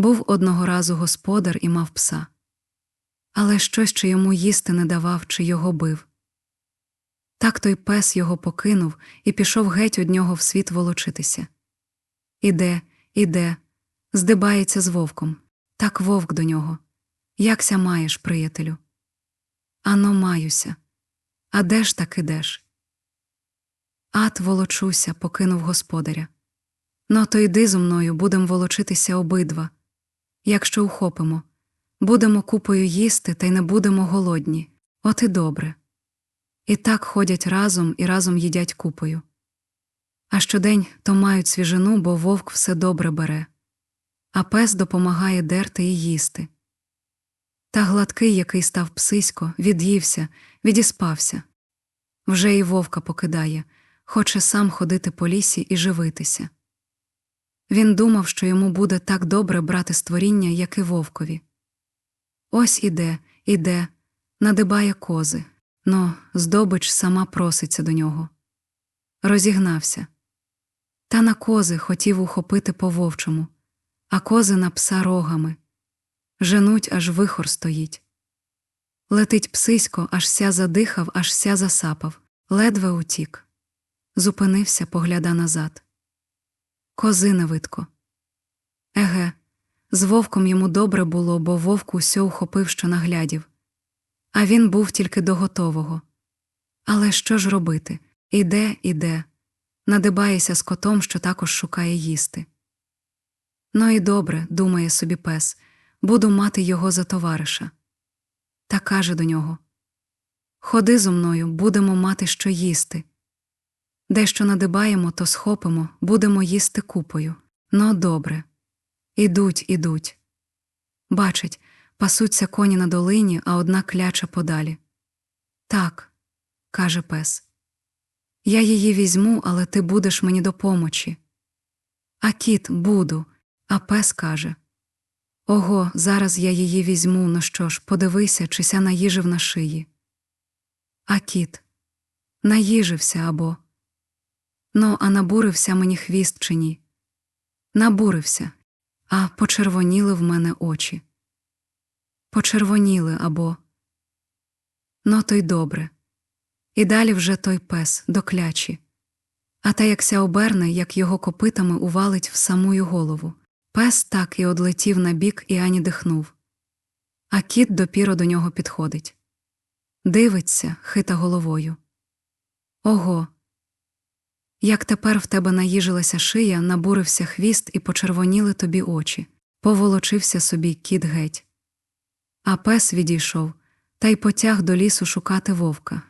Був одного разу господар і мав пса. Але щось чи йому їсти не давав, чи його бив. Так той пес його покинув і пішов геть од нього в світ волочитися. Іде, іде, здибається з вовком. Так вовк до нього. Якся маєш, приятелю? Ано маюся. А де ж так ідеш? Ат волочуся, покинув господаря. Ну, то йди зо мною, будем волочитися обидва. Якщо ухопимо, будемо купою їсти та й не будемо голодні. От і добре. І так ходять разом і разом їдять купою. А щодень то мають свіжину, бо вовк все добре бере, а пес допомагає дерти і їсти. Та гладкий, який став псисько, від'ївся, відіспався. Вже і вовка покидає, хоче сам ходити по лісі і живитися. Він думав, що йому буде так добре брати створіння, як і вовкові. Ось іде, іде, надибає кози, но здобич сама проситься до нього. Розігнався. Та на кози хотів ухопити по вовчому, а кози на пса рогами. Женуть, аж вихор стоїть. Летить псисько, аж ся задихав, аж ся засапав, ледве утік. Зупинився, погляда назад. Кози не видко. Еге, з вовком йому добре було, бо вовк усьо ухопив, що наглядів. А він був тільки до готового. Але що ж робити? Іде, іде, надибається з котом, що також шукає їсти. Ну і добре, думає собі пес, буду мати його за товариша. Та каже до нього Ходи зо мною, будемо мати що їсти. Дещо надибаємо, то схопимо, будемо їсти купою. Ну, добре. Ідуть, ідуть. Бачить, пасуться коні на долині, а одна кляча подалі. Так, каже пес. Я її візьму, але ти будеш мені до помочі. А кіт буду, а пес каже Ого, зараз я її візьму, ну що ж, подивися, чи ся наїжив на шиї. А кіт наїжився або. Ну, а набурився мені хвіст чи ні? Набурився, а почервоніли в мене очі. Почервоніли або. Ну, то й добре. І далі вже той пес до клячі. А та якся оберне, як його копитами увалить в самую голову. Пес так і одлетів на бік і ані дихнув. А кіт допіро до нього підходить. Дивиться, хита головою. Ого. Як тепер в тебе наїжилася шия, набурився хвіст і почервоніли тобі очі, поволочився собі кіт геть. А пес відійшов та й потяг до лісу шукати вовка.